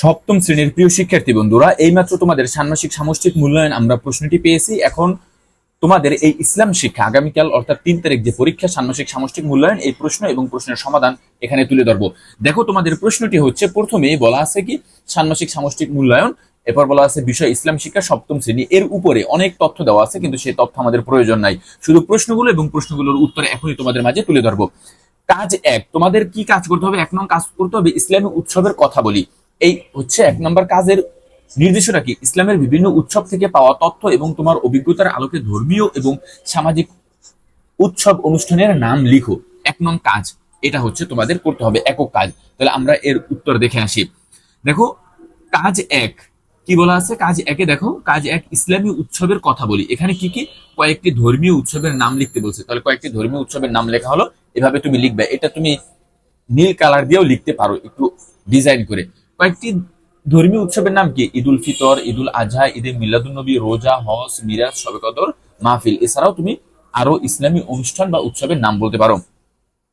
সপ্তম শ্রেণির প্রিয় শিক্ষার্থী বন্ধুরা, এইমাত্র তোমাদের ষান্মাসিক সামষ্টিক মূল্যায়ন আমরা প্রশ্নটি পেয়েছি। এখন তোমাদের এই ইসলাম শিক্ষা, আগামীকাল অর্থাৎ তিন তারিখ যে পরীক্ষা, ষান্মাসিক সামষ্টিক মূল্যায়ন, এই প্রশ্ন এবং প্রশ্নের সমাধান এখানে তুলে ধরবো। দেখো, তোমাদের প্রশ্নটি হচ্ছে প্রথমে বলা আছে কি, ষান্মাসিক সামষ্টিক মূল্যায়ন, এরপর বলা আছে বিষয় ইসলাম শিক্ষা, সপ্তম শ্রেণি, এর উপরে অনেক তথ্য দেওয়া আছে, কিন্তু সেই তথ্য আমাদের প্রয়োজন নাই। শুধু প্রশ্নগুলো এবং প্রশ্নগুলোর উত্তর এখনই তোমাদের মাঝে তুলে ধরবো। কাজ এক, তোমাদের কি কাজ করতে হবে? এক নং কাজ করতে হবে ইসলামী উৎসবের কথা বলি। এই হচ্ছে এক নম্বর কাজের নির্দেশনা কি? ইসলামের বিভিন্ন উৎসব থেকে পাওয়া তথ্য এবং তোমার অভিজ্ঞতার আলোকে ধর্মীয় এবং সামাজিক উৎসব অনুষ্ঠানের নাম লিখো। এক নং কাজ, এটা হচ্ছে তোমাদের করতে হবে একক কাজ। তাহলে আমরা এর উত্তর দেখে আসি। দেখো, কাজ এক। কি বলা আছে? কাজ একে দেখো, কাজ এক ইসলামী উৎসবের কথা বলি। এখানে কি কি? কয়েকটি ধর্মীয় উৎসবের নাম লিখতে বলছে। তাহলে কয়েকটি ধর্মীয় উৎসবের নাম লেখা হলো, এভাবে তুমি লিখবে। এটা তুমি নীল কালার দিয়েও লিখতে পারো, একটু ডিজাইন করে। কয়েকটি ধর্মীয় উৎসবের নাম কি? ঈদুল ফিতর, ঈদুল আজহা ঈদে মিলাদুন্নবী, রোজা, হজ, মিরাজ, শবে কদর, মাহফিল। এছাড়াও তুমি আরও ইসলামী অনুষ্ঠান বা উৎসবের নাম বলতে পারো।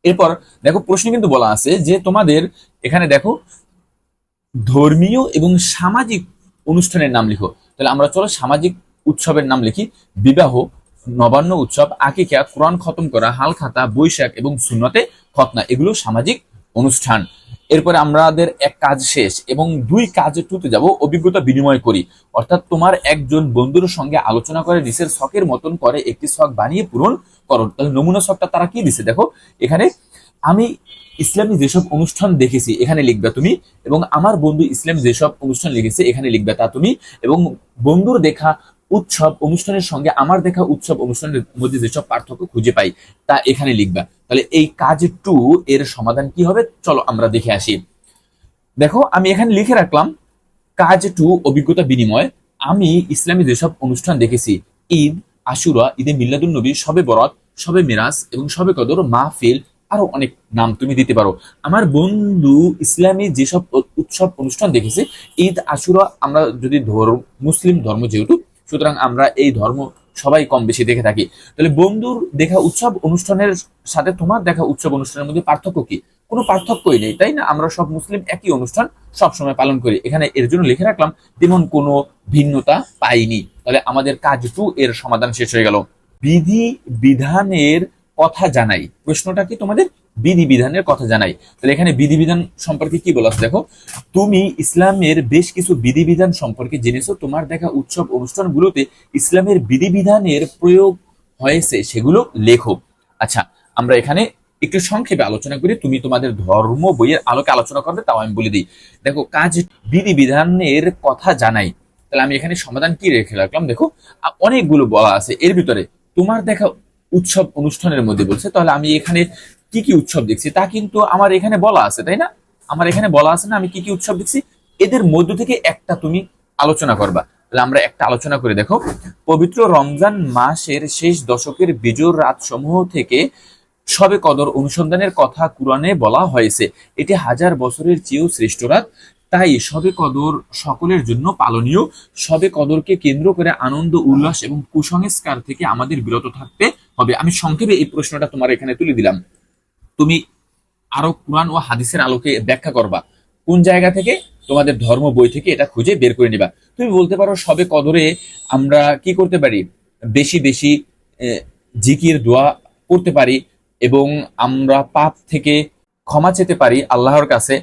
এরপর দেখো প্রশ্নে কিন্তু বলা আছে যে তোমাদের এখানে দেখো ধর্মীয় এবং সামাজিক অনুষ্ঠানের নাম লিখো। তাহলে আমরা চলো সামাজিক উৎসবের নাম লিখি। বিবাহ, নবান্ন উৎসব, আকিকা, কোরআন খতম করা, হালখাতা, বৈশাখ এবং সুন্নতে খতনা। এগুলো সামাজিক অনুষ্ঠান। এরপরে আমাদের এক কাজ শেষ এবং দুই কাজে টুতে যাব, অভিজ্ঞতা বিনিময় করি। অর্থাৎ তোমার একজন বন্ধুর সঙ্গে আলোচনা করে নিচের শখের মতন করে একটি শখ বানিয়ে পূরণ করো। তাহলে নমুনা শখটা তারা কি দিছে? দেখো, এখানে আমি ইসলামী যেসব অনুষ্ঠান দেখেছি, এখানে লিখবে তুমি এবং আমার বন্ধু ইসলাম যেসব অনুষ্ঠান লিখেছে, এখানে লিখবে তা তুমি এবং বন্ধুর দেখা উৎসব অনুষ্ঠানের সঙ্গে আমার দেখা উৎসব অনুষ্ঠানের মধ্যে যেসব পার্থক্য খুঁজে পাই, তা এখানে লিখবা। তাহলে এই কাজ টু এর সমাধান কি হবে? চলো আমরা দেখে আসি। দেখো, আমি এখানে লিখে রাখলাম, কাজ টু, অভিজ্ঞতা বিনিময়। আমি ইসলামী যেসব অনুষ্ঠান দেখেছি, ঈদ, আশুরা, ঈদে মিল্লাদুল নবী, সবে বরাত সবে মিরাজ এবং সবে কদর, মাহফিল, আরও অনেক নাম তুমি দিতে পারো। আমার বন্ধু ইসলামী যেসব উৎসব অনুষ্ঠান দেখেছে, ঈদ, আশুরা, আমরা যদি ধর্ম মুসলিম ধর্ম যেহেতু সুতরাং আমরা এই ধর্ম সবাই কম বেশি দেখে থাকি। তাহলে বন্ধুর দেখা উৎসব অনুষ্ঠানের সাথে তোমার দেখা উৎসব অনুষ্ঠানের মধ্যে পার্থক্য কি? কোনো পার্থক্যই নেই, তাই না? আমরা সব মুসলিম একই অনুষ্ঠান সবসময় পালন করি। এখানে এর জন্য লিখে রাখলাম, তেমন কোনো ভিন্নতা পাইনি। তাহলে আমাদের কাজটু এর সমাধান শেষ হয়ে গেল। বিধি বিধানের কথা জানাই। প্রশ্নটা কি তোমাদের? বিধি বিধানের কথা জানাই। তাহলে এখানে বিধিবিধান সম্পর্কে কি বলা আছে? দেখো, তুমি ইসলামের বেশ কিছু বিধিবিধান সম্পর্কে জেনেছো। তোমার দেখা উৎসব অনুষ্ঠানগুলোতে ইসলামের বিধিবিধানের প্রয়োগ হয়েছে, সেগুলো লেখো। আচ্ছা আমরা এখানে একটু সংক্ষেপে আলোচনা করি। তুমি তোমাদের ধর্ম বইয়ের আলোকে আলোচনা করবে, তাও আমি বলে দিই। দেখো, কাজ বিধিবিধানের কথা জানাই। তাহলে আমি এখানে সমাধান কি রেখে রাখলাম? দেখো অনেকগুলো বলা আছে। এর ভিতরে তোমার দেখা উৎসব অনুষ্ঠানের মধ্যে বলছে, তাহলে আমি এখানে কি কি উৎসব দেখছি? তা কিন্তু আমার এখানে বলা আছে, তাই না? আমার এখানে বলা আছে না, আমি কি কি উৎসব দেখছি? এদের মধ্য থেকে একটা তুমি আলোচনা করবা। তাহলে আমরা একটা আলোচনা করে দেখো। পবিত্র রমজান মাসের শেষ দশকের বিজোর রাত সমূহ থেকে সবে কদর অনুসন্ধানের কথা কুরআনে বলা হয়েছে। এটি হাজার বছরের চেয়েও শ্রেষ্ঠ রাত। তাই সবে কদর সকলের জন্য পালনীয়, সবে কদরকে কেন্দ্র করে আনন্দ, উল্লাস এবং কুসংস্কার থেকে আমাদের বিরত থাকতে হবে। আমি সংক্ষেপে এই প্রশ্নটা তোমার এখানে তুলে দিলাম। তুমি আরও কোরআন ও হাদিসের আলোকে ব্যাখ্যা করবা। কোন জায়গা থেকে? তোমাদের ধর্ম বই থেকে এটা খুঁজে বের করে নিবা। তুমি বলতে পারো, সবে কদরে আমরা কি করতে পারি? বেশি বেশি জিকির, দোয়া করতে পারি এবং আমরা পাপ থেকে ক্ষমা চেতে পারি আল্লাহর কাছে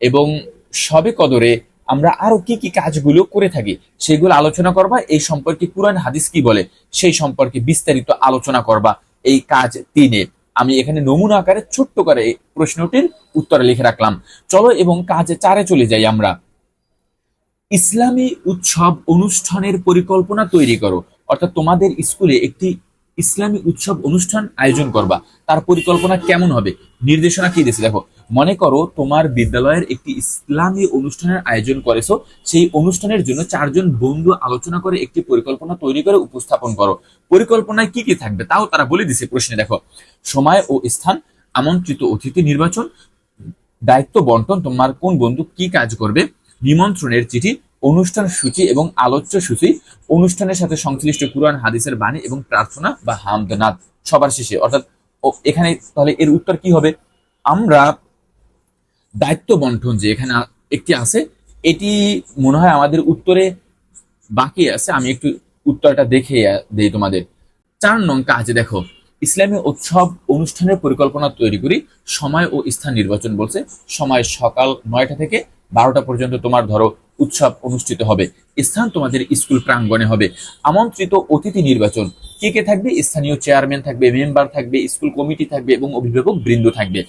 এবং সবে কদরে আমরা আরও কি কি কাজগুলো করে থাকি, সেগুলো আলোচনা করবা। এই সম্পর্কে কুরআন হাদিস কি বলে, সেই সম্পর্কে বিস্তারিত আলোচনা করবা এই কাজ তিনে আমি এখানে নমুনা আকারে ছোট্ট করে প্রশ্নটির উত্তর লিখে রাখলাম। চলো এবং কাজে চারে চলে যাই আমরা। ইসলামী উৎসব অনুষ্ঠানের পরিকল্পনা তৈরি করো। অর্থাৎ তোমাদের স্কুলে একটি ইসলামী উৎসব অনুষ্ঠান আয়োজন করবা। তার পরিকল্পনা কেমন হবে? নির্দেশনা কি দিয়েছে? দেখো, মনে করো তোমার বিদ্যালয়ের একটি ইসলামী অনুষ্ঠানের আয়োজন করেছ। সেই অনুষ্ঠানের জন্য চারজন বন্ধু আলোচনা করে একটি পরিকল্পনা তৈরি করে উপস্থাপন করো। পরিকল্পনায় কি কি থাকবে তাও তারা বলে দিছে প্রশ্নে। দেখো, সময় ও স্থান, আমন্ত্রিত অতিথি নির্বাচন, দায়িত্ব বন্টন, তোমার কোন বন্ধু কি কাজ করবে, নিমন্ত্রণের চিঠি অনুষ্ঠান সূচি এবং আলোচ্য সূচি। অনুষ্ঠানের সাথে সংশ্লিষ্ট কুরআন, হাদিসের বাণী এবং প্রার্থনা বা হামদনাদ সবার শেষে। অর্থাৎ এখানে তাহলে এর উত্তর কি হবে? আমরা দায়িত্ব বন্টন যে এখানে একটি আছে, এটি মনে হয় আমাদের উত্তরে বাকি আছে। আমি একটু উত্তরটা দেখে দেই তোমাদের। চার নং কাজে দেখো। ইসলামী উৎসব অনুষ্ঠানের পরিকল্পনা তৈরি করি। সময় ও স্থান নির্বাচন বলছে। সময় সকাল নয়টা থেকে বারোটা পর্যন্ত। তোমার ধরো উৎসব অনুষ্ঠিত হবে। স্থান তোমাদের স্কুল প্রাঙ্গণে হবে। আমন্ত্রিত অতিথি নির্বাচন। কে কে থাকবে? স্থানীয় চেয়ারম্যান থাকবে, মেম্বার থাকবে, স্কুল কমিটি থাকবে এবং অভিভাবক বৃন্দ থাকবে।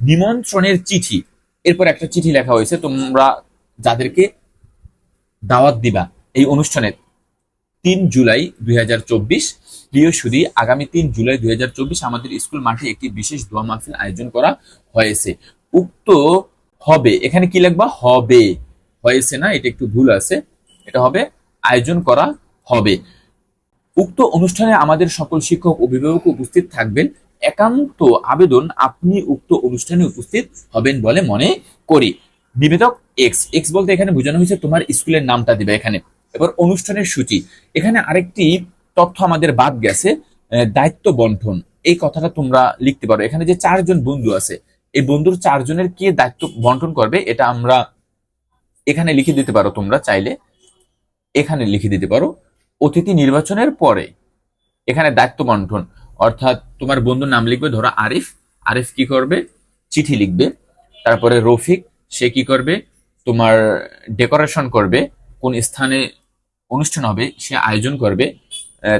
নিমন্ত্রণের চিঠি। এরপর একটা চিঠি লেখা হয়েছে, তোমরা যাদেরকে দাওয়াত দিবা এই অনুষ্ঠানে। তিন জুলাই দুই প্রিয় সুদী আগামী তিন জুলাই দুই হাজার চব্বিশ আমাদের স্কুল মাঠে একটি বিশেষ দোয়া মাহফিল আয়োজন করা হয়েছে। উক্ত হবে, এখানে কি লিখবা? হবে। হয়েছে না, এটা একটু ভুল আছে, এটা হবে আয়োজন করা হবে। উক্ত অনুষ্ঠানে আমাদের সকল শিক্ষক অভিভাবক উপস্থিত থাকবেন। একান্ত আবেদন আপনি উক্ত অনুষ্ঠানে উপস্থিত হবেন বলে মনে করি। নিবেদক এক্স এক্স বলতে এখানে বোঝানো হয়েছে তোমার স্কুলের নামটা দিবে এখানে। এবার অনুষ্ঠানের সূচি। এখানে আরেকটি তথ্য আমাদের বাদ গেছে দায়িত্ব বন্টন। এই কথাটা তোমরা লিখতে পারো। এখানে যে চারজন বন্ধু আছে, এই বন্ধুর চারজনের কে দায়িত্ব বন্টন করবে, এটা আমরা এখানে লিখে দিতে পারো তোমরা চাইলে। এখানে লিখে দিতে পারো, অতিথি নির্বাচনের পরে। এখানে দায়িত্ব বন্টন, অর্থাৎ তোমার বন্ধুর নাম লিখবে, ধরো আরিফ। আরিফ কি করবে? চিঠি লিখবে। তারপরে রফিক, সে কি করবে? তোমার ডেকোরেশন করবে, কোন স্থানে অনুষ্ঠান হবে, সে আয়োজন করবে।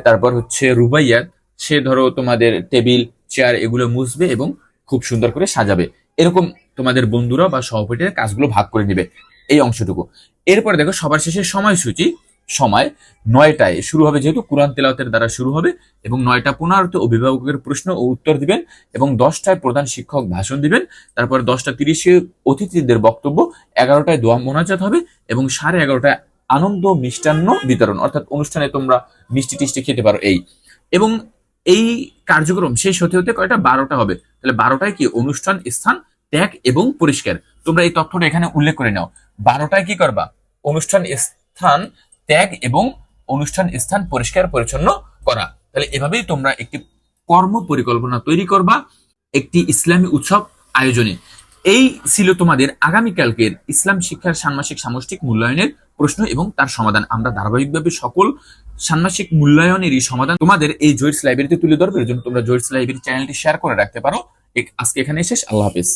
তারপর হচ্ছে রুবাইয়াত, সে ধরো তোমাদের টেবিল, চেয়ার এগুলো মুছবে এবং খুব সুন্দর করে সাজাবে। এরকম তোমাদের বন্ধুরা বা সহপাঠীরা কাজগুলো ভাগ করে নেবে। এই অংশটুকু। এরপরে দেখো, সবার শেষে সময়সূচি। সময় নয়টায়। শুরু হবে যেহেতু কোরআন তেলাওয়াতের দ্বারা শুরু হবে এবং নয়টা পনেরোতে অভিভাবকের প্রশ্ন ও উত্তর দিবেন এবং দশটায় প্রধান শিক্ষক ভাষণ দিবেন। তারপর দশটা তিরিশে অতিথিদের বক্তব্য, এগারোটায় দোয়া মোনাজাত হবে এবং সাড়ে এগারোটায় আনন্দ মিষ্টান্ন বিতরণ। অর্থাৎ অনুষ্ঠানে তোমরা মিষ্টি টিষ্টি খেতে পারো এই। এবং এই কার্যক্রম শেষ হতে হতে কয়টা? বারোটা হবে। তাহলে বারোটায় কি অনুষ্ঠান স্থান ত্যাগ এবং পরিষ্কার। তোমরা এই তথ্যটা এখানে উল্লেখ করে নাও। বারোটায় কি করবা? অনুষ্ঠান স্থান ত্যাগ এবং অনুষ্ঠান স্থান পরিষ্কার পরিচ্ছন্ন করা। তাহলে এভাবেই তোমরা একটি কর্ম পরিকল্পনা তৈরি করবা, একটি ইসলামী উৎসব আয়োজনে। এই ছিল তোমাদের আগামীকালকের ইসলাম শিক্ষার ষান্মাসিক সামষ্টিক মূল্যায়নের প্রশ্ন এবং তার সমাধান। আমরা ধারাবাহিকভাবে সকল ষান্মাসিক মূল্যায়নেরই সমাধান তোমাদের এই জয়েন্টস লাইব্রেরিতে তুলে ধরবে। এর জন্য তোমরা জয়েন্টস লাইব্রেরি চ্যানেলটি শেয়ার করে রাখতে পারো। আজকে এখানে শেষ। আল্লাহ হাফেজ।